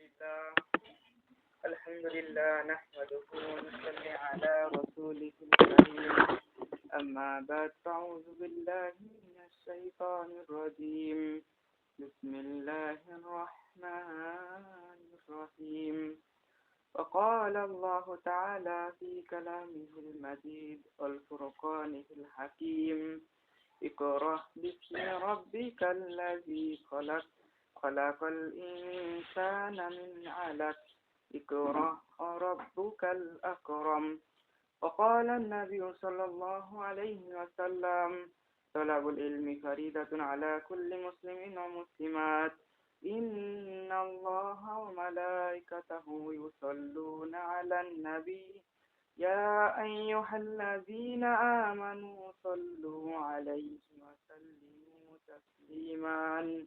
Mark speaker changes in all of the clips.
Speaker 1: لله الحمد لله نحمده ونصلي على رسوله الكريم. أما بعد فأعوذ بالله من الشيطان الرجيم. بسم الله الرحمن الرحيم. وقال الله تعالى في كلامه المجيد والفرقان الحكيم اقرأ باسم ربك الذي خلق خلق الإنسان من علق. اقرأ ربك الأكرم. وقال النبي صلى الله عليه وسلم طلب العلم فريدة على كل مسلم ومسلمات. إن الله وملائكته يصلون على النبي. يا أيها الذين آمنوا صلوا عليه وسلموا تسليما.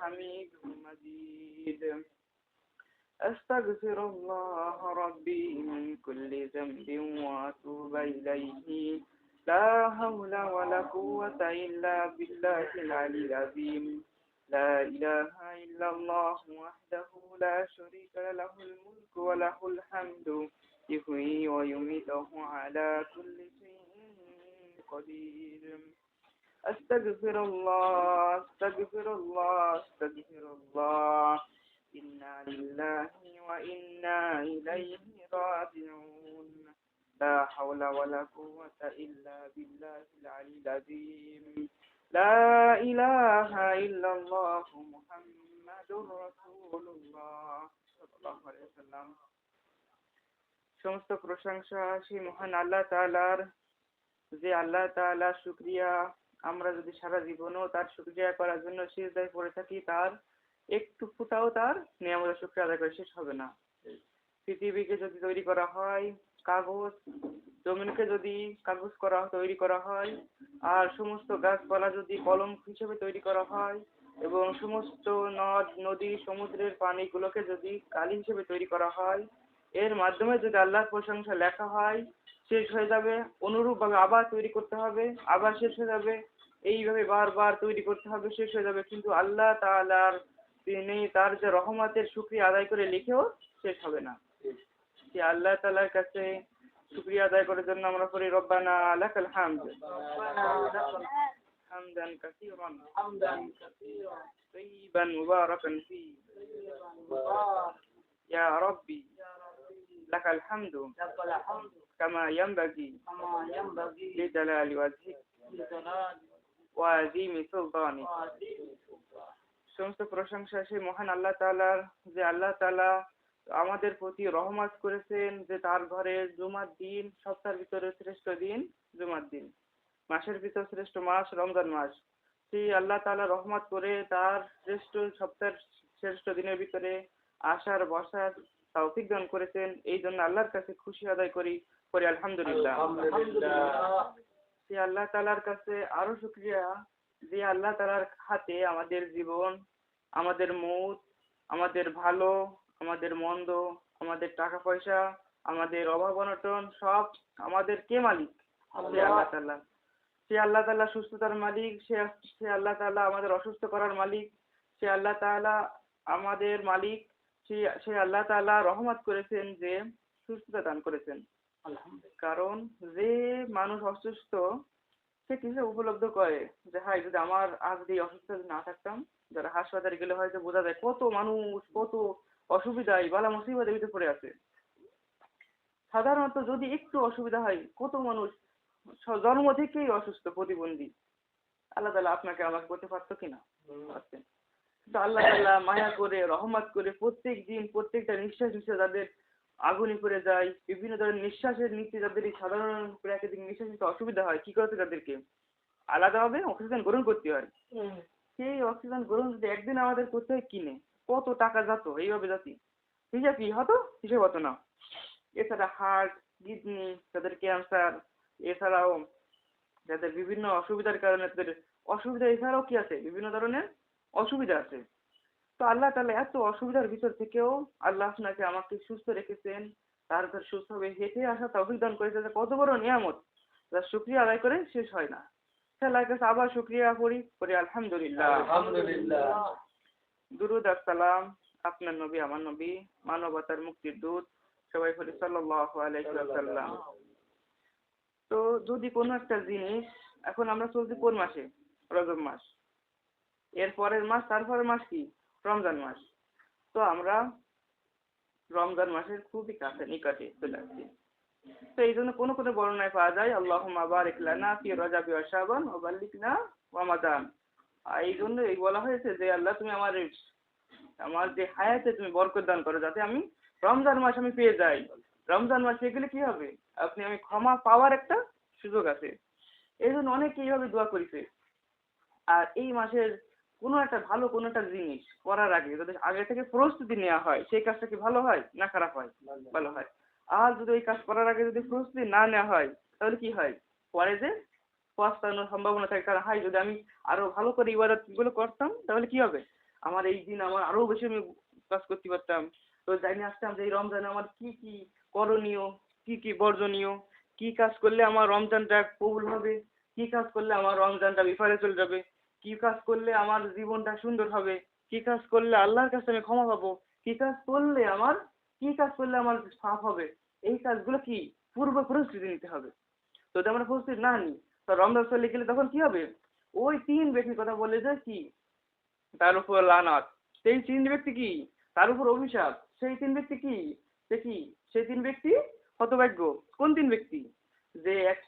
Speaker 1: حميد مجيد. أستغفر الله ربي من كل ذنب وأتوب إليه. لا حول ولا قوة إلا بالله العلي العظيم. لا إله إلا الله وحده لا شريك له الملك وله الحمد. يحيي ويميت وهو على كل شيء قدير. أستغفر الله أستغفر الله أستغفر الله. إنا لله وإنا إليه راجعون. لا حول ولا قوة إلا بالله العلي العظيم. لا إله إلا الله محمد رسول الله. صلى الله عليه وسلم. সমস্ত প্রশংসা সেই মহান আল্লাহ তাআলার। যে আল্লাহ তাআলা শুকরিয়া। আমরা যদি সারা জীবনও তার শুক্রিয়া করার জন্য সিজদায় পড়ে থাকি, তার একটু ফুটাও তার নিয়ামতের শুক্রিয়া আদায় করে শেষ হবে না। পৃথিবীকে যদি তৈরি করা হয়, কাগজ, জমিনকে যদি কাগজ করা, তৈরি করা হয়, আর সমস্ত গাছপালা যদি কলম হিসেবে তৈরি করা হয়, এবং সমস্ত নদ, নদী, সমুদ্রের পানিগুলোকে যদি কালি হিসেবে তৈরি করা হয়, এর মাধ্যমে যদি আল্লাহর প্রশংসা লেখা হয় শেষ হয়ে যাবে। অনুরূপভাবে আবার তৈরি করতে হবে, আবার শেষ হয়ে যাবে। এইভাবে বারবার তৈরি করতে হবে, শেষ হয়ে যাবে। কিন্তু আল্লাহ তালার তিনি তার যে রহমতের সুক্রিয়া আদায় করে লিখেও শেষ হবে না। যে আল্লাহ তালার কাছে সুক্রিয়া আদায় করার জন্য আমরা করি রব্বানা আলাকাল হামদ। হামদান কাসীরান।
Speaker 2: হামদান
Speaker 1: মুবারাকান ফি।
Speaker 2: ইয়া রাব্বি।
Speaker 1: لك الحمد
Speaker 2: لك الحمد
Speaker 1: كما ينبغي
Speaker 2: كما ينبغي
Speaker 1: لجلال وجهك
Speaker 2: لجلال
Speaker 1: وعظيم سلطانك
Speaker 2: وعظيم سلطانك
Speaker 1: সমস্ত প্রশংসা সেই মহান আল্লাহ তাআলার যে আল্লাহ তাআলা আমাদের প্রতি রহমত করেছেন যে তার ঘরে জুমার দিন সপ্তাহের ভিতরে শ্রেষ্ঠ দিন জুমার দিন মাসের ভিতর শ্রেষ্ঠ মাস রমজান মাস সেই আল্লাহ তাআলা রহমত করে তার শ্রেষ্ঠ সপ্তাহের শ্রেষ্ঠ দিনের ভিতরে আসার বসার তৌফিক দান করেছেন। এই জন্য আল্লাহর কাছে খুশি আদায় করি করি আলহামদুলিল্লাহ। আল্লাহ তালার কাছে আরও শুক্রিয়া যে আল্লাহ তালার হাতে আমাদের জীবন আমাদের মৌত আমাদের ভালো আমাদের মন্দ আমাদের টাকা পয়সা আমাদের অভাব অনটন সব আমাদের কে মালিক আল্লাহ তাআলা। সে আল্লাহ তাআলা সুস্থতার মালিক সে সে আল্লাহ তাআলা আমাদের অসুস্থ করার মালিক। সে আল্লাহ তাআলা আমাদের মালিক। সে সে আল্লাহ তাআলা রহমত করেছেন যে সুস্থতা দান করেছেন। কারণ যে মানুষ অসুস্থ সে কিসে উপলব্ধ করে? যে হাই যদি আমার আজ এই অসুস্থ না থাকতাম যারা হাসপাতালে গেলে হয়তো বোঝা যায় কত মানুষ কত অসুবিধায় বালা মুসিবতের ভিতরে পড়ে আছে। সাধারণত যদি একটু অসুবিধা হয় কত মানুষ জন্ম থেকেই অসুস্থ প্রতিবন্ধী। আল্লাহ তালা আপনাকে আমাকে করতে পারতো কিনা? পারতেন আল্লাহ তাআলা মায়া করে রহমত করে প্রত্যেক দিন প্রত্যেকটা নিঃশ্বাস নিঃশ্বাস তাদের আগুনে পড়ে যায় বিভিন্ন ধরনের নিঃশ্বাসের নিচে যাদের এই সাধারণ প্রাকৃতিক নিঃশ্বাস নিতে অসুবিধা হয় কি করতে তাদেরকে? আলাদাভাবে অক্সিজেন গ্রহণ করতে হয়। সেই অক্সিজেন গ্রহণ যদি একদিন আমাদের করতে হয় কিনে? কত টাকা যেত এইভাবে জাতি হিসাব কি হতো? হিসেব হতো না। এছাড়া হার্ট কিডনি তাদের ক্যান্সার এছাড়াও যাদের বিভিন্ন অসুবিধার কারণে তাদের অসুবিধা এছাড়াও কি আছে? বিভিন্ন ধরনের অসুবিধা আছে। তো আল্লাহ তাহলে এত অসুবিধার ভিতর থেকেও আল্লাহ আপনাকে আমাকে সুস্থ রেখেছেন তারপর সুস্থভাবে হেঁটে আসা তৌফিক দান করেছে যে কত বড় নিয়ামত। যার শুক্রিয়া আদায় করে শেষ হয় না। আল্লাহর কাছে আবার শুক্রিয়া করি করি আলহামদুলিল্লাহ। দুরুদ আসসালাম। আপনার নবী আমার নবী মানবতার মুক্তির দূত সবাই বলি সাল্লাল্লাহু আলাইহি ওয়াসাল্লাম। তো যদি কোনো একটা জিনিস এখন আমরা চলছি কোন মাসে? রজব মাস। এর পরের মাস, তারপরের মাস কি? রমজান মাস। তো আমরা রমজান মাসের খুবই কাছে নিকটে চলে আসছি। তো এই জন্য কোনো কোনো বর্ণনায় পাওয়া যায় আল্লাহ বারিক লানা ফি রজাবি ওয়া শাবান ওয়া বাল্লিকনা রমাদান আর এই জন্য এই বলা হয়েছে যে, আল্লাহ, তুমি আমার আমার যে হায়াতে তুমি বরকত দান করো, যাতে আমি রমজান মাস আমি পেয়ে যাই। রমজান মাসে গেলে কি হবে? আপনি, আমি ক্ষমা পাওয়ার একটা সুযোগ আছে। এই জন্য অনেকে এইভাবে দোয়া করেছে। আর এই মাসের কোনো একটা ভালো কোনো একটা জিনিস করার আগে যদি আগে থেকে প্রস্তুতি নেওয়া হয় সেই কাজটা কি ভালো হয় না খারাপ হয়? ভালো হয়। আর যদি ওই কাজ করার আগে যদি প্রস্তুতি না নেওয়া হয় তাহলে কি হয়? পরে যে পস্তানোর সম্ভাবনা থাকে। কারণ হয় যদি আমি আরও ভালো করে ইবাদতগুলো করতাম তাহলে কি হবে? আমার এই দিন আমার আরও বেশি আমি কাজ করতে পারতাম। তো জানি আসতাম যে এই রমজানে আমার কি কি করণীয় কি কি বর্জনীয় কি কাজ করলে আমার রমজানটা কবুল হবে কি কাজ করলে আমার রমজানটা বিফলে চলে যাবে। কি কাজ করলে আমার জীবনটা সুন্দর হবে? কি কাজ করলে আল্লাহর কাছে আমি ক্ষমা পাবো? কি কাজ করলে আমার, কি কাজ করলে আমার পাপ হবে? এই কাজগুলো কি পূর্ব প্রস্তুতি নিতে হবে? যদি আমরা প্রস্তুতি না নিই। তো রমজান চলে গেলে তখন কি হবে? ওই তিন ব্যক্তির কথা বলে যে কি? তার উপর লানাত। সেই তিন ব্যক্তি কি? তার উপর অভিশাপ। সেই তিন ব্যক্তি কি? সে কি? সেই তিন ব্যক্তি হতভাগ্য। কোন তিন ব্যক্তি? যে এক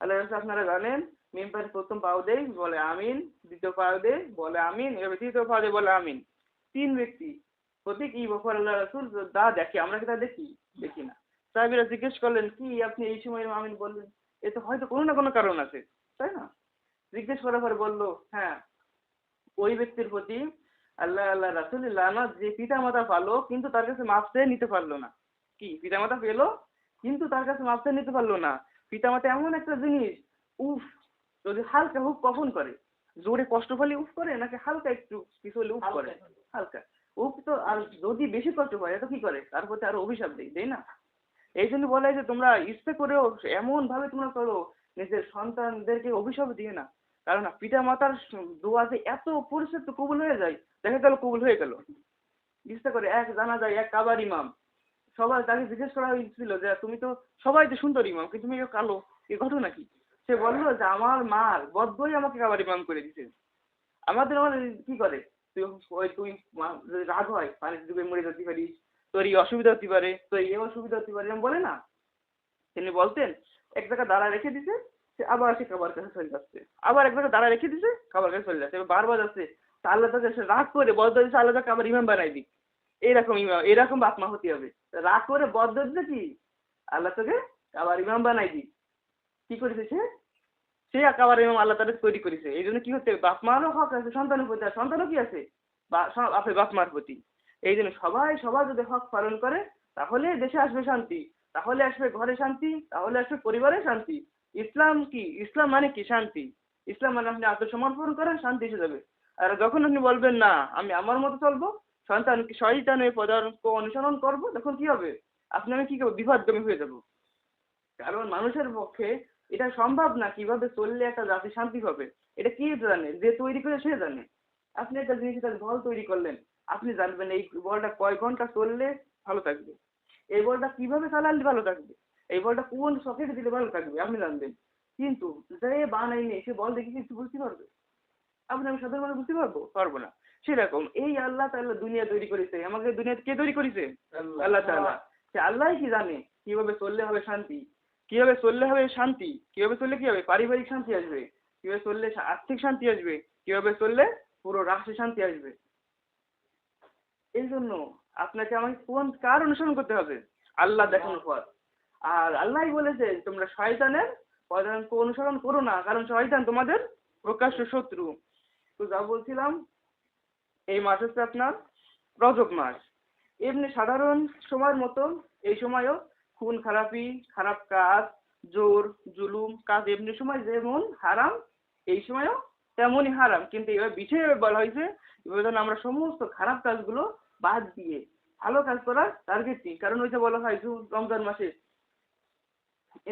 Speaker 1: আল্লাহ আপনারা জানেন মেম্বার প্রথম পাও দেয় বলে আমিন। দ্বিতীয় পাও দেয় বলে আমিন। এবার তৃতীয় পাও দেয় বলে আমিন। তিন ব্যক্তি। প্রতি কি বফর আল্লাহ রাসূল দা দেখে, আমরা কি তা দেখি? দেখি না। সাহেবেরা জিজ্ঞেস করলেন, কি আপনি এই সময় আমিন বললেন? এ তো হয়তো কোনো না কোনো কারণ আছে, তাই না? জিজ্ঞেস করার পরে বলল হ্যাঁ ওই ব্যক্তির প্রতি আল্লাহ আল্লাহ রাসুল লানত যে পিতা মাতা পালো, কিন্তু তার কাছে মাপ চেয়ে নিতে পারল না। কি পিতা মাতা পেল? কিন্তু তার কাছে মাপ চেয়ে নিতে পারল না। পিতা মাতা এমন একটা জিনিস, উফ যদি হালকা হুক কখন করে জোরে কষ্ট পেলে উফ করে নাকি হালকা একটু কিছু হলে উফ করে? হালকা। উফ তো আর যদি বেশি কষ্ট হয় এটা কি করে? তার প্রতি আরও অভিশাপ দেয় তাই না? এই জন্য বলা হয় যে তোমরা ইচ্ছে করেও এমন ভাবে তোমরা করো নিজের সন্তানদেরকে অভিশাপ দিয়ে না। কারণ পিতা মাতার দোয়া যে এত পরিস্থিতি কবুল হয়ে যায় দেখা গেল কবুল হয়ে গেল। ইচ্ছা করে এক জানা যায় এক কাবার ইমাম। সবাই তাকে জিজ্ঞেস করা হয়েছিল যে তুমি তো সবাই তো সুন্দর ইমাম কিন্তু তুমি কালো এ ঘটনা কি? সে বলল যে, আমার মার বদ্ধই আমাকে কাবার ইমাম করে দিছে। আমাদের আমার কি করে? তুই ওই তুই যদি রাগ হয় পানি ডুবে মরে যেতে পারিস, তোর এই অসুবিধা হতে পারে, তোর এই অসুবিধা হতে পারে বলে না? তিনি বলতেন, এক জায়গায় দাঁড়া রেখে দিছে, সে আবার সে খাবার কাছে চলে যাচ্ছে। আবার এক জায়গায় দাঁড়া রেখে দিছে খাবার কাছে চলে যাচ্ছে। এবার বারবার যাচ্ছে, আল্লাহ তাকে সে রাগ করে বদ্ধ দিচ্ছে আল্লাহ তাকে আবার ইমাম বানাই দিক। এইরকম ইমাম এরকম বাপ মা হতে হবে। রাগ করে বদ্ধ দিচ্ছে কি? আল্লাহ তোকে আবার ইমাম বানাই দিক। কি করেছে সে? সে আবার ইমাম আল্লাহ তাদের তৈরি করেছে। এই জন্য কি হচ্ছে? বাপ মারও হক আছে, সন্তানের প্রতি আর সন্তানও কি আছে? আছে বাপ মার প্রতি। এই জন্য সবাই, সবার যদি হক পালন করে, তাহলে দেশে আসবে শান্তি। তাহলে আসবে ঘরে শান্তি, তাহলে আসবে পরিবারে শান্তি। ইসলাম কি? ইসলাম মানে কি? শান্তি। ইসলাম মানে আপনি আত্মসমর্পণ করেন, শান্তি এসে যাবে। আর যখন আপনি বলবেন, না, আমি আমার মতো চলবো সন্তানকে শয়তানের পদার্থ অনুসরণ করব, তখন কি হবে? আপনি আমি কি করব? বিপদগামী হয়ে যাব। কারণ মানুষের পক্ষে এটা সম্ভব না কীভাবে চললে একটা জাতি শান্তি পাবে? এটা কে জানে? যে তৈরি করে সে জানে। আপনি একটা জিনিস একটা বল তৈরি করলেন। আপনি জানবেন এই বলটা কয় ঘণ্টা চললে ভালো থাকবে। এই বলটা কীভাবে চালালে ভালো থাকবে? এই বলটা কোন সকেটে দিলে ভালো থাকবে? আপনি জানবেন। কিন্তু যে বানাইনি সে বল দেখে কিছু বুঝতে পারবে? আপনি আমি সাধারণ মানুষ বুঝতে পারব? পারব না। সেরকম এই আল্লাহ তাআলা দুনিয়া তৈরি করেছে। আমাকে দুনিয়া কে তৈরি করেছে? আল্লাহ। তাআলা। সে আল্লাহ কি জানে? কীভাবে চললে হবে শান্তি? কীভাবে চললে হবে শান্তি? কীভাবে চললে কি হবে? পারিবারিক শান্তি আসবে। কীভাবে চললে আর্থিক শান্তি আসবে? কীভাবে চললে পুরো রাষ্ট্রে শান্তি আসবে? এই জন্য আপনাকে আমাকে কোন কার অনুসরণ করতে হবে? আল্লাহ দেখানোর পর। আর আল্লাহই বলেছে, তোমরা শয়তানের পদাঙ্ক অনুসরণ করো না, কারণ শয়তান তোমাদের প্রকাশ্য শত্রু। তো যা বলছিলাম, এই মাস হচ্ছে আপনার রজব মাস। এমনি সাধারণ সময়ের মতো এই সময়ও খুন, খারাপি, খারাপ কাজ, জোর, জুলুম, কাজ, এমনি সময় যেমন হারাম, এই সময়ও তেমনই হারাম। কিন্তু এবার বিষয়ে বলা হয়েছে এবার যেন আমরা সমস্ত খারাপ কাজগুলো বাদ দিয়ে ভালো কাজ করার টার্গেট নিই। কারণ ওই যে বলা হয় রমজান মাসে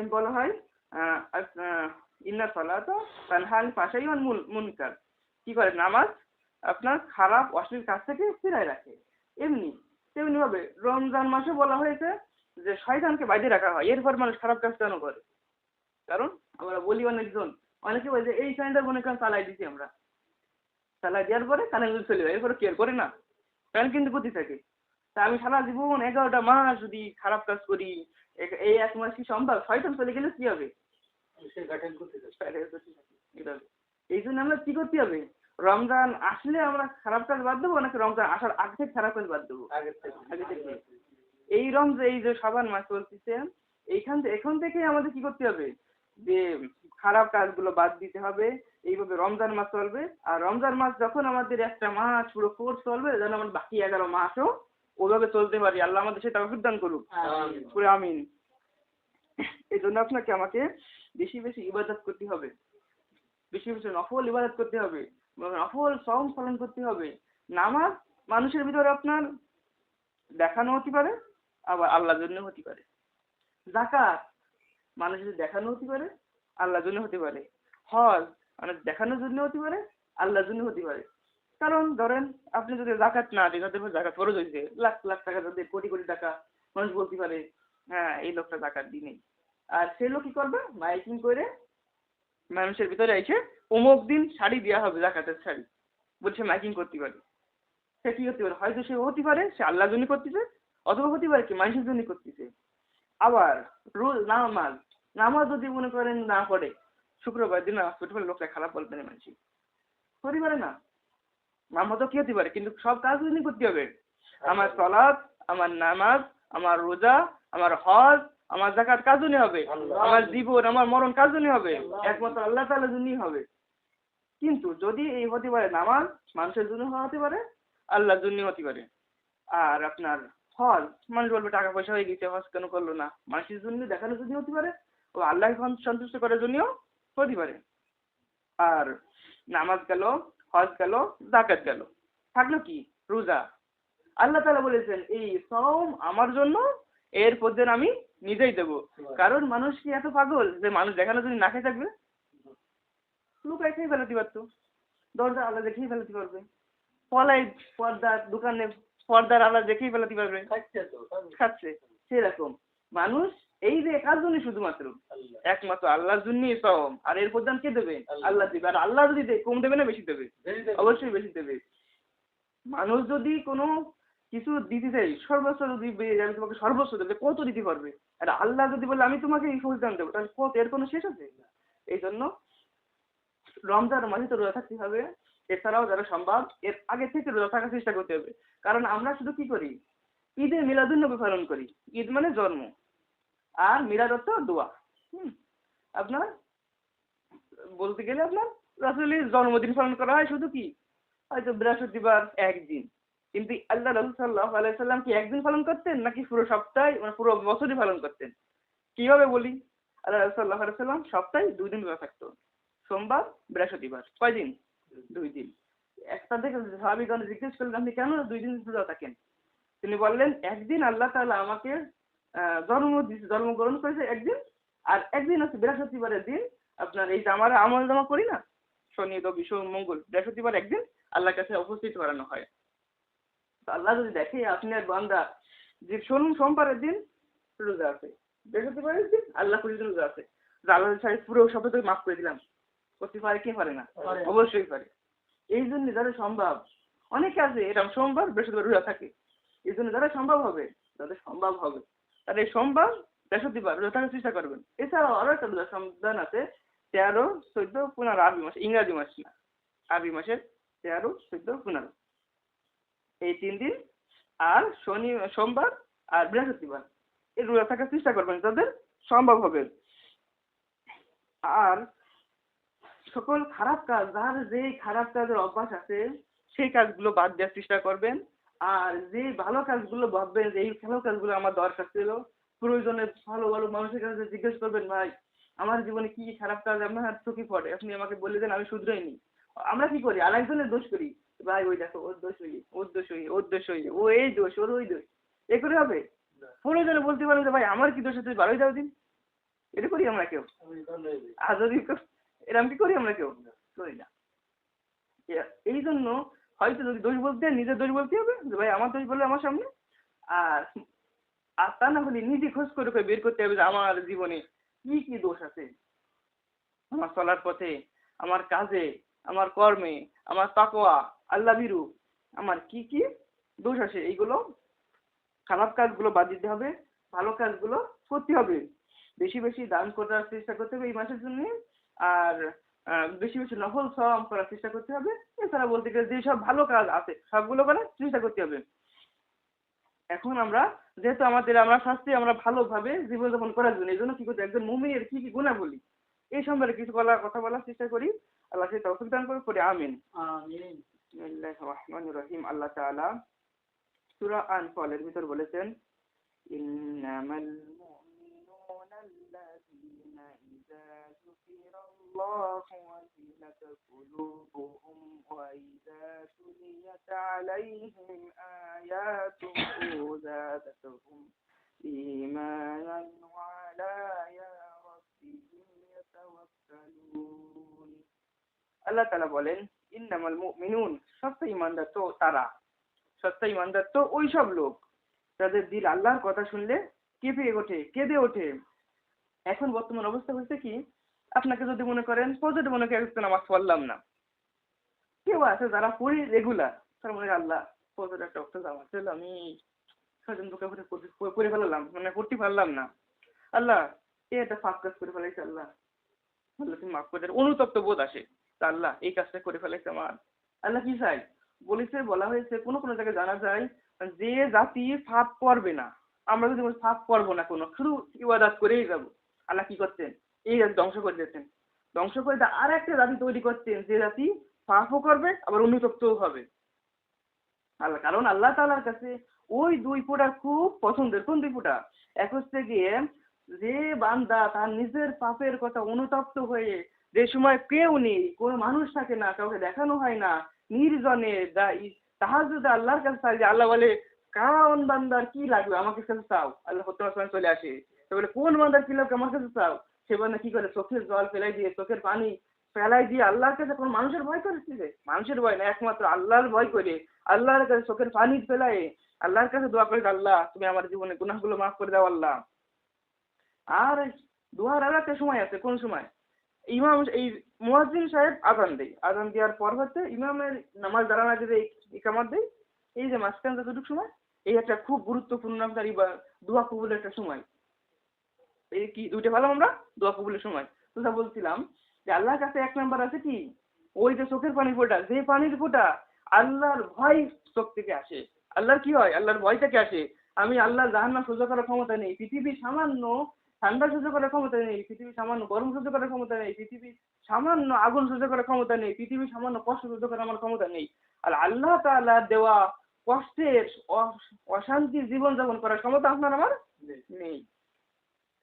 Speaker 1: এম বলা হয় ইন্না সালাত তানহাল পাশাই মুনকার। কি করে? নামাজ আপনার খারাপ, অশ্লীল কাজ থেকে ফিরায় রাখে। এমনি তেমনি ভাবে রমজান মাসে বলা হয়েছে যে শয়তানকে বাইরে রাখা হয় এরপর মানুষ খারাপ কাজ কেন করে? কারণ আমরা বলি অনেকজন অনেকে বলে যে এই সাইনটা মনে করেন চালাই দিছি আমরা। চালাই দেওয়ার পরে যদি চলে যায় এরপরে কেয়ার করে না। কারণ কিন্তু গতি থাকে। তা আমি সারা জীবন এগারোটা মাস যদি খারাপ কাজ করি এই এক মাস কি সম্ভব? শয়তান চলে গেলে কি হবে। এই জন্য আমরা কি করতে হবে? রমজান আসলে আমরা খারাপ কাজ বাদ দেবো নাকি রমজান আসার আগে থেকে খারাপ কাজ বাদ দেবো? আগে থেকে। এই রং যে এই যে সাবান মাস চলতেছে এইখান থেকে এখন থেকে আমাদের কি করতে হবে? যে খারাপ কাজগুলো বাদ দিতে হবে এইভাবে রমজান মাস চলবে আর রমজান মাস যখন আমাদের একটা মাস পুরো কোর্স চলবে যেন আমরা বাকি এগারো মাসও ওইভাবে চলতে পারি। আল্লাহ আমাদের সেটা দান করুক।
Speaker 2: আমিন।
Speaker 1: পুরো আমিন। এই জন্য আপনাকে আমাকে বেশি বেশি ইবাদত করতে হবে। বেশি বেশি নফল ইবাদত করতে হবে নফল সম পালন করতে হবে। নামাজ মানুষের ভিতরে আপনার দেখানো হতে পারে আবার আল্লাহর জন্য হতে পারে। জাকাত মানুষের দেখানো হতে পারে, আল্লাহর জন্য হতে পারে। হজ মানে দেখানোর জন্য হতে পারে, আল্লাহর জন্য হতে পারে। কারণ ধরেন আপনি যদি জাকাত না দেন, তাদের জাকাত ফরজ হয়েছে লাখ লাখ টাকা তাদের কোটি কোটি টাকা মানুষ বলতে পারে হ্যাঁ এই লোকটা জাকাত দিনেই। আর সে লোক কি করবে? মাইকিং করে মানুষের ভিতরে এসে অমুক দিন শাড়ি দেওয়া হবে জাকাতের শাড়ি। বলছে মাইকিং করতে পারে। সে কি হতে পারে? হয়তো সে হতে পারে, সে আল্লাহর জন্য করতেছে। অথবা হতে পারে কি মানুষের জন্য করতেছে। আবার রোজ নামাজ নামাজ যদি মনে করেন না পড়ে শুক্রবার দিন নামাজ পড়তে পারে লোকটা খারাপ বলবে না মানুষ হতে পারে না। নামাজও কি হতে পারে কিন্তু সব কাজ যদি করতে হবে। আমার সলাদ আমার নামাজ আমার রোজা আমার হজ আমার জাকাত কার জন্য হবে। আমার জীবন আমার মরণ কার জন্য হবে। একমাত্র আল্লাহ তাআলার জন্যই হবে। কিন্তু যদি এই হতে পারে নামাজ মানুষের জন্য হতে পারে আল্লাহর জন্য হতে পারে। আর আপনার হজ মানুষ বলবে টাকা পয়সা হয়ে গেছে হজ কেন করল না? মানুষের জন্য দেখানোর জন্য হতে পারে ও আল্লাহ সন্তুষ্ট করার জন্যও হতে পারে। আর নামাজ গেল হজ গেল জাকাত গেল। থাকল কি? রোজা। আল্লাহ তালা বলেছেন এই সম আমার জন্য এর পদ্মের আমি নিজেই দেবো। কারণ মানুষ কি এত পাগল যে মানুষ দেখানোর জন্য না খেয়ে থাকবে? লুকায় খেয়ে ফেলাতে পারতো। দরজা আল্লাহ দেখেই ফেলাতে পারবে। পলাই পর্দার দোকানে পর্দার আল্লাহ দেখেই ফেলাতে পারবে।
Speaker 2: খাচ্ছে সব
Speaker 1: সেরকম। মানুষ এই যে কার জন্য শুধুমাত্র। একমাত্র আল্লাহর জন্যই সম আর এর প্রদান কে দেবে?
Speaker 2: আল্লাহ।
Speaker 1: দেবে। আর আল্লাহ যদি কম দেবে না বেশি দেবে। অবশ্যই বেশি দেবে। মানুষ যদি কোনো কিছু দিতে চাই সর্বস্ব যদি আমি তোমাকে সর্বস্ব দেবে কত দিতে পারবে? আর আল্লাহ যদি বলে আমি তোমাকে এই সন্তান দেবো তাহলে কত? এর কোনো শেষ আছে? এই জন্য রমজান মাঝে তো রোজা থাকতে হবে। এছাড়াও যারা সম্ভব, এর আগে থেকে রোজা থাকার চেষ্টা করতে হবে। কারণ আমরা শুধু কি করি? ঈদে মিলাদুন্নবী পালন করি। ঈদ মানে জন্ম। আর মিলাদ অর্থ দোয়া। হুম। আপনার, বলতে গেলে আপনার রাসুলের জন্মদিন পালন করা হয় শুধু কি? হয়তো বৃহস্পতিবার একদিন। কিন্তু আল্লাহ রসুল সাল্লাহ আলাইসাল্লাম কি একদিন পালন করতেন? নাকি পুরো সপ্তাহে মানে পুরো বছরই পালন করতেন? কীভাবে বলি? আল্লাহ রসুল সাল্লাহ আলাইসাল্লাম সপ্তাহে দুই দিন রোজা থাকতো। সোমবার, বৃহস্পতিবার। কয় দিন দুই দিন। একটা সাহাবিগণ জিজ্ঞেস করলেন, আপনি কেন দুই দিন রোজা থাকেন? তিনি বললেন, একদিন আল্লাহ আমাকে জন্ম জন্মগ্রহণ করেছে একদিন, আর একদিন বৃহস্পতিবারের দিন। আপনার এই যে আমল জমা করি না? শনি, রবি মঙ্গল, বৃহস্পতিবার একদিন আল্লাহর কাছে উপস্থিত করানো হয়। আল্লাহ যদি দেখে, আপনি আপনার বান্দা, যে সোম, সোমবারের দিন রোজা আছে, বৃহস্পতিবারের দিন আল্লাহ রোজা আছে। আল্লাহ সাহেব পুরো সবাই মাফ করে দিলাম। করতে পারে কে পারে না? অবশ্যই পারে। এই জন্য যারা সম্ভব অনেকে আছে এটা সোমবার বৃহস্পতিবার রোজা থাকে। এই জন্য যারা সম্ভব হবে যাদের সম্ভব হবে। এই সোমবার বৃহস্পতিবার রোজা থাকার চেষ্টা করবেন। এছাড়াও আরও একটা রোজা সমাধান আছে তেরো চোদ্দ পনেরো আরবি মাস ইংরাজি মাস না আরবি মাসের তেরো চোদ্দ পনেরো। এই তিন দিন আর শনি সোমবার আর বৃহস্পতিবার। এই রোজা থাকার চেষ্টা করবেন যাদের সম্ভব হবে। আর সকল খারাপ কাজ যার যে খারাপ কাজের অভ্যাস আছে সেই কাজগুলো বাদ দেওয়ার চেষ্টা করবেন। আর যে ভালো কাজগুলো ভাববেন যে এই ভালো কাজগুলো আমার দরকার ছিল প্রয়োজনে ভালো ভালো মানুষের কাছে জিজ্ঞেস করবেন ভাই আমার জীবনে কি খারাপ কাজ আপনার চোখে পড়ে? আপনি আমাকে বলে দেন আমি শুধরাইনি আমরা কি করি? আরেকজনের দোষ করি। ভাই ওই দেখো ওর দোষ হই ওর দোষ হই ওর দোষ হই ও এই দোষ ওর ওই দোষ। এ করে হবে? প্রয়োজনে বলতে পারেন যে ভাই আমার কি দোষ আছে ভালোই দাও দিন। এটা করি আমরা কেউ। আর যদি এরম কি করি আমরা কেউ করি না। এই জন্য হয়তো যদি দোষ বলতে নিজের দোষ বলতে হবে, যে ভাই আমার দোষ বলে আমার সামনে। আর আর তা না হলে নিজে খোঁজ করে করে বের করতে হবে যে আমার জীবনে কি কি দোষ আছে। আমার চলার পথে, আমার কাজে, আমার কর্মে, আমার তাকোয়া আল্লাহ বিরু আমার কি কি দোষ আছে এইগুলো খারাপ কাজগুলো বাদ দিতে হবে, ভালো কাজগুলো করতে হবে। বেশি বেশি দান করার চেষ্টা করতে হবে এই মাসের জন্য। আর বেশি বেশি নফল সম করার চেষ্টা করতে হবে। এছাড়া বলতে গেলে যেসব ভালো কাজ আছে সবগুলো করার চেষ্টা করতে হবে। এখন আমরা যেহেতু আমাদের আমরা শাস্তি আমরা ভালোভাবে জীবনযাপন করার জন্য এই জন্য কি করতে একজন মুমিনের কি কি গুণা বলি? এই সম্পর্কে কিছু বলার কথা বলার চেষ্টা করি। আল্লাহ সে তৌফিক দান করে পড়ে আমিন।
Speaker 2: আমিন।
Speaker 1: রহিম। আল্লাহ তাআলা সূরা আনফালের ভিতর বলেছেন ইন্নামাল মুমিনুনা আল্লাযীনা ইযা ওয়াজিলাত কুলুবুহুম ওয়া ইযা তুলিয়াত আলাইহিম আয়াতুহু যাদাতুহুম ঈমানান ওয়া আলা রাব্বিহিম ইয়াতাওয়াক্কালুন আল্লাহ তাআলা বলেন, ইন্নামাল মুমিনুন সত্য ইমানদার তো তারা সত্য ইমানদার তো ওই সব লোক। যাদের দিল আল্লাহর কথা শুনলে কেঁপে ওঠে, কেঁদে ওঠে। এখন বর্তমান অবস্থা হচ্ছে কি আপনাকে যদি মনে করেন পজিটিভ মনে করেন নামাজ পড়লাম না। কেউ আছে যারা পড়ি রেগুলার তার মনে আল্লাহ পজিটিভ একটা অবস্থা জামা ছিল, আমি ছজন বুকে করে পড়ে ফেলালাম মানে পড়তে পারলাম না। আল্লাহ, এ একটা ফাঁক কাজ করে ফেলাইছে আল্লাহ। আল্লাহ, তুমি মাফ করে অনুতপ্ত বোধ আসে তা আল্লাহ, এই কাজটা করে ফেলাইছে আমার। আল্লাহ কি চাই বলেছে, বলা হয়েছে, কোনো কোনো জায়গায় জানা যায় যে জাতি পাপ করবে না। আমরা যদি পাপ করব না কোনো, শুধু ইবাদাত করেই যাব। আল্লাহ কি করতেন এই জাতি ধ্বংস করে দিতেন ধ্বংস করে আর একটা জাতি তৈরি করতেন যে জাতি পাপও করবে, আবার অনুতপ্তও হবে। আল্লাহ, কারণ আল্লাহ তাআলার কাছে ওই দুই ফোঁটা খুব পছন্দের। কোন দুই ফোঁটা? এক হচ্ছে গিয়ে যে বান্দা তার নিজের পাপের কথা অনুতপ্ত হয়ে যে সময় কেউ নেই, কোনো মানুষ থাকে না, কাউকে দেখানো হয় না, নির্জনে তাহার যদি আল্লাহর কাছে চাই যে আল্লাহ বলে কারণ বান্দার কি লাগবে? আমাকে কাছে চাও। আল্লাহ হত্যা চলে আসে। তো বলে, কোন বান্দার কি লাগবে? আমার কাছে চাও। সে বান্দা কি করে? চোখের জল ফেলাই দিয়ে, চোখের পানি ফেলাই দিয়ে আল্লাহর কাছে কোনো মানুষের ভয় করেছিল মানুষের ভয় না, একমাত্র আল্লাহর ভয় করে। আল্লাহর কাছে চোখের পানি ফেলায় আল্লাহর কাছে দোয়া করে, আল্লাহ, তুমি আমার জীবনে গুনাহগুলো মাফ করে দাও, আল্লাহ। আর দোয়ার আর একটা সময় আছে, কোন সময়? ইমাম এই মুয়াজ্জিন সাহেব আজান দেয়। আজান দেওয়ার পর হচ্ছে ইমামের নামাজ দাঁড়ানো যে ইকামত দেয়, এই যে মাঝখান যতটুকু সময়, এই একটা খুব গুরুত্বপূর্ণ আপনার দোয়া কবুলের একটা সময়। এই কি দুইটা ভালো আমরা? দোয়া কবুলের সময়। তো যা বলছিলাম যে আল্লাহর কাছে এক নাম্বার আছে কি? ওই যে চোখের পানির ফোঁটা যে পানির ফোঁটা আল্লাহর ভয় চোখ থেকে আসে। আল্লাহর কি হয়? আল্লাহর ভয় থেকে আসে। আমি আল্লাহর জাহান্নাম সহ্য করার ক্ষমতা নেই পৃথিবীর সামান্য ঠান্ডা সহ্য করার ক্ষমতা নেই পৃথিবীর সামান্য গরম সহ্য করার ক্ষমতা নেই পৃথিবীর সামান্য আগুন সহ্য করার ক্ষমতা নেই পৃথিবীর সামান্য কষ্ট সহ্য করার আমার ক্ষমতা নেই। আর আল্লাহ তাআলা দেওয়া কষ্টের অশান্তির জীবন যাপন করার ক্ষমতা আপনার আমার নেই।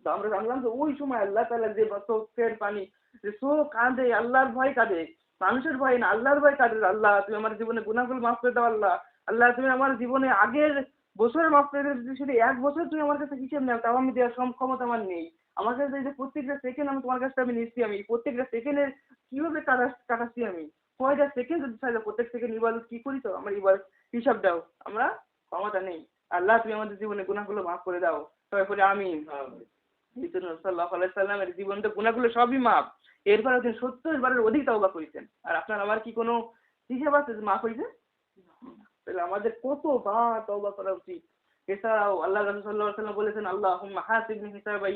Speaker 1: তো আমরা জানলাম যে ওই সময় আল্লাহ তাআলা যে চোখের পানি যে চোখ কাঁদে, আল্লাহর ভয় কাঁদে, মানুষের ভয় না, আল্লাহর ভয় কাঁদে আল্লাহ তুমি আমার জীবনে গুনাহগুলো মাফ করে দাও, আল্লাহ আল্লাহ তুমি আমার জীবনে আগের বছরের মাফ করে দিলে শুধু এক বছর তুমি আমার কাছে হিসেব নাও, তাও আমি দেওয়ার ক্ষমতা আমার নেই। আমার কাছে যে প্রত্যেকটা সেকেন্ড আমি তোমার কাছে আমি নিচ্ছি আমি, প্রত্যেকটা সেকেন্ডের কীভাবে কাটা কাটাচ্ছি আমি? কয়টা সেকেন্ড যদি চাইলে প্রত্যেক সেকেন্ড ইবাদত কি করি তো? আমার ইবাদত হিসাব দাও, আমরা ক্ষমতা নেই। আল্লাহ তুমি আমাদের জীবনে গুনাহগুলো মাফ করে দাও। তারপরে আমি সাল্লামের জীবনটা গুণাগুলো সবই মাপ এরপরে তিনি সত্তর বারের অধিক তাওবা করেছেন। আর আপনার আমার কি কোনো হিসাব আছে মাফ হয়েছে তাহলে আমাদের কত বার তওবা করা উচিত? এছাড়াও আল্লাহ রাসূল সাল্লাল্লাহু আলাইহি ওয়াসাল্লাম বলেছেন, আল্লাহুম্মা হাসিবনি হিসাবা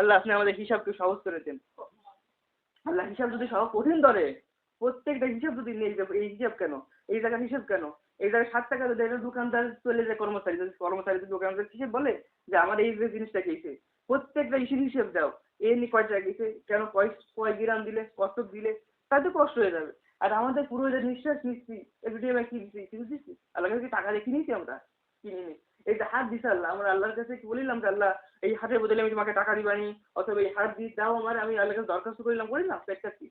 Speaker 1: আল্লাহ আপনি আমাদের হিসাবকে সহজ করে দেন। আল্লাহ হিসাব যদি সহ কঠিন ধরে, প্রত্যেকটা হিসাব যদি নেই যে এই হিসাব কেন? এই জায়গার হিসাব কেন? এই জায়গায় সাত টাকা যদি দোকানদার চলে যায় কর্মচারী, যদি কর্মচারী দোকানদার হিসেব বলে যে, আমার এই জিনিসটা গেছে প্রত্যেকটা ইস্যুর হিসেব দাও। এ নিয়ে কয় টাকা গেছে কেন কয় কয় গ্রাম দিলে, কত দিলে? তাতে কষ্ট হয়ে যাবে। আর আমাদের পুরো যে নিঃশ্বাস নিচ্ছি একটু দিয়ে কি দিচ্ছি কিছু দিচ্ছি আল্লাহ কাছে টাকা দিয়ে কিনেছি আমরা? কিনিনি এই যে হাত দিছে আল্লাহ, আমরা আল্লাহর কাছে কি বলিলাম যে আল্লাহ, এই হাতের বদলে আমি তোমাকে টাকা দিবানি, অথবা এই হাত দিয়ে দাও আমার, আমি আল্লাহর কাছে দরখাস্ত করিলাম করিলাম? একটা কি?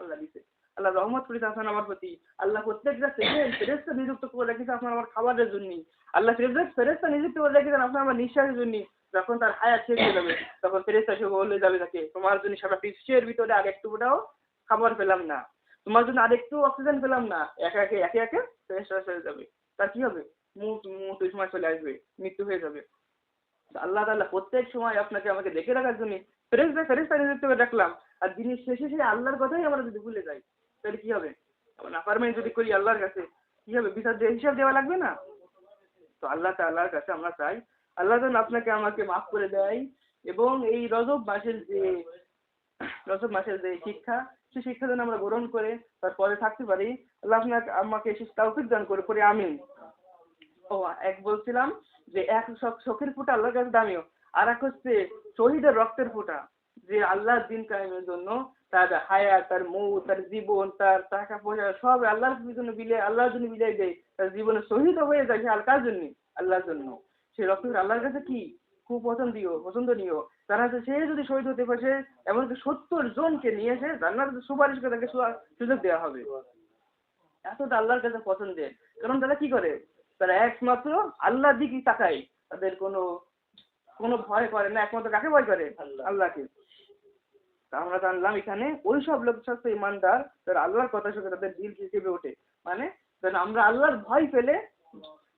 Speaker 1: আল্লাহ দিছে। আল্লাহ রহমত করেছে আপনার আমার প্রতি। আল্লাহ প্রত্যেকটা সেকেন্ড ফেরেস্তা নিযুক্ত করে রেখেছে আপনার আমার খাবারের জন্য আল্লাহ ফেরেস্তা নিযুক্ত করে রেখেছেন আপনার আমার নিঃশ্বাসের জন্য যখন তার হায়াত শেষ হয়ে যাবে, তখন ফেরেস্তা সে বলে যাবে তাকে, তোমার জন্য সারা পৃষ্ঠের ভিতরে আর একটু ফোটাও খাবার পেলাম না। তোমার জন্য আরেকটু অক্সিজেন পেলাম না। একে একে একে একে ফেরেস্তা হয়ে যাবে। তার কি হবে? মুখ মুখ ওই সময় চলে আসবে, মৃত্যু হয়ে যাবে। আল্লাহ তাল্লাহ প্রত্যেক সময় আপনাকে আমাকে দেখে রাখার জন্য ফেরেস্তা ফেরেস্তা নিযুক্ত করে রাখলাম আর দিনের শেষে সেই আল্লাহর কথাই আমরা যদি ভুলে যাই, তাহলে কি হবে? নাফারমানি যদি করি আল্লাহর কাছে, কি হবে? বিচার হিসাব দেওয়া লাগবে না? তো আল্লাহ তাআলার কাছে আমরা চাই আল্লাহ যেন আপনাকে আমাকে মাফ করে দেয় এবং এই রজব মাসের যে রজব মাসের যে শিক্ষা, সেই শিক্ষা যেন আমরা গ্রহণ করে তারপরে থাকতে পারি। আল্লাহ আপনাকে, আমাকে সে তৌফিক দান করে করে আমিন। ও, এক বলছিলাম যে এক শখের ফোঁটা আল্লাহর কাছে দামিও। আর এক হচ্ছে শহীদের রক্তের ফোঁটা, যে আল্লাহর দিন কায়েমের জন্য তার হায়া তার মৌ তার জীবন, তার টাকা পয়সা সব আল্লাহর জন্য বিলে আল্লাহর জন্য বিলাই দেয়। তার জীবনে শহীদ হয়ে যায় সে আর কার জন্য? আল্লাহর জন্য। সে রক্ত আল্লাহর কাছে কি খুব পছন্দীয় পছন্দনীয়? তারা হচ্ছে সে যদি শহীদ হতে পারে এমনকি সত্তর জনকে নিয়ে এসে জান্নাত সুপারিশ করে তাকে সুযোগ দেওয়া হবে। এতটা আল্লাহর কাছে পছন্দের। কারণ তারা কি করে? তারা একমাত্র আল্লাহর দিকে তাকায়। তাদের কোনো কোনো ভয় করে না একমাত্র কাকে ভয় করে? আল্লাহকে। তা আমরা জানলাম এখানে ওই সব লোক সাথে ইমানদার তারা আল্লাহর কথা শুনে তাদের দিল কেঁপে ওঠে। মানে আমরা আল্লাহর ভয় পেলে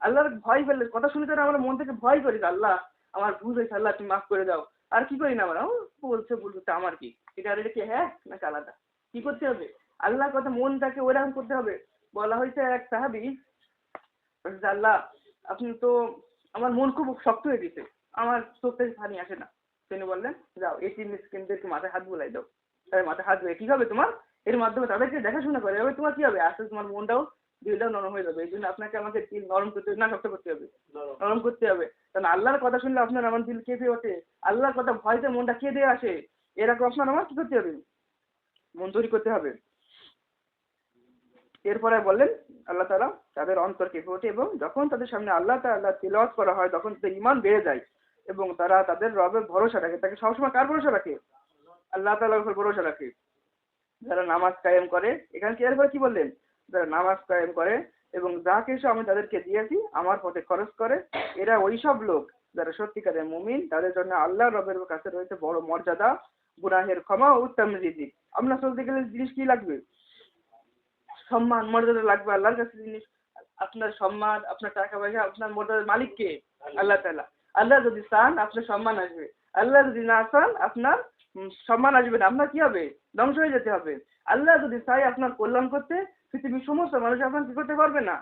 Speaker 1: আল্লাহর ভয় পেলে, কথা শুনে যেন আমরা মন থেকে ভয় করি আল্লাহ, আমার ভুল হয়েছে, আল্লাহ, তুমি মাফ করে দাও। আর কি করি না আমরা? বলছে তা আমার কি? এটা আর এটা কি হ্যাঁ নাকি আলাদা? কি করতে হবে? আল্লাহর কথা মনটাকে ওইরকম করতে হবে। বলা হয়েছে এক সাহাবি আল্লাহ, আপনি তো, আমার মন খুব শক্ত হয়ে গেছে। আমার চোখ থেকে পানি আসে না। তিনি বললেন, যাও তিন মিসকিনদেরকে মাথায় হাত বুলাই দাও। তাই মাথায় হাত বুলাই, কি হবে তোমার? এর মাধ্যমে তাদেরকে দেখাশোনা করে এবার তোমার কি হবে? আস্তে তোমার মনটাও দিলটাও নরম হয়ে যাবে। এই জন্য আপনাকে আমাকে দিল নরম করতে না শক্ত করতে হবে। নরম। করতে হবে। কারণ আল্লাহর কথা শুনলে আপনার আমার দিল কেঁপে ওঠে। আল্লাহর কথা ভয়তে মনটা কেঁদে আসে। এরকম আপনার আমার কি করতে হবে? মন তৈরি করতে হবে। এরপরে বললেন আল্লাহ তালা তাদের অন্তর কেঁপে ওঠে এবং যখন তাদের সামনে আল্লাহ তাআলা তিলাওয়াত করা হয় তখন তাদের ইমান বেড়ে যায় এবং তারা তাদের রবের ভরসা রাখে। তাকে সবসময় কার ভরসা রাখে? আল্লাহ উপর ভরসা রাখে। যারা নামাজ কায়েম করে এখানে কি এরপরে কি বললেন? যারা নামাজ কায়েম করে এবং যা কিছু আমি তাদেরকে দিয়েছি, আমার পথে খরচ করে, এরা ওই সব লোক যারা সত্যিকারের মুমিন, তাদের জন্য আল্লাহ রবের কাছে রয়েছে বড় মর্যাদা, গুনাহের ক্ষমা ও উত্তম রিজিক আপনার চলতে গেলে জিনিস কি লাগবে? সম্মান, মর্যাদা লাগবে আল্লাহর কাছে জিনিস। আপনার সম্মান, আপনার টাকা পয়সা, আপনার মর্যাদার মালিক কে? আল্লাহ তালা আল্লাহ যদি চান, আপনার সম্মান আসবে। আল্লাহ যদি না চান, আপনার সম্মান আসবে না। আপনার কি হবে? ধ্বংস হয়ে যেতে হবে। আল্লাহ যদি চাই আপনার কল্যাণ করতে পৃথিবীর সমস্ত মানুষ আপনার কি করতে পারবে না?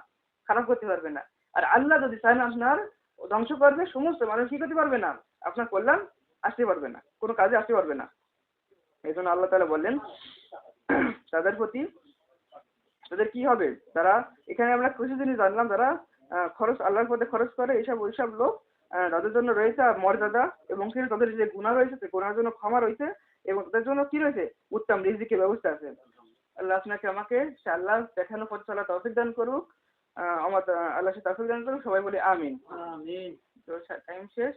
Speaker 1: খারাপ করতে পারবে না। আর আল্লাহ যদি চান আপনার ধ্বংস করবে সমস্ত মানুষ কি করতে পারবে না? আপনার কল্যাণ আসতে পারবে না কোনো কাজে আসতে পারবে না। এই জন্য আল্লাহ তাআলা বললেন তাদের প্রতি তাদের কি হবে? তারা এখানে আমরা কিছু জিনিস জানলাম আহ, খরচ আল্লাহর পথে খরচ করে এইসব ওইসব লোক তাদের জন্য রয়েছে মর্যাদা এবং তাদের যে গুণা রয়েছে সেই গুণার জন্য ক্ষমা রয়েছে এবং তাদের জন্য কি রয়েছে? উত্তম রিজিকের ব্যবস্থা আছে। আল্লাহ আপনাকে আমাকে সে আল্লাহ দেখানো পথে চলা তৌফিক দান করুক। আমার আল্লাহ সে তৌফিক দান করুক সবাই বলি আমিন।
Speaker 2: আমিন।
Speaker 1: তো টাইম শেষ।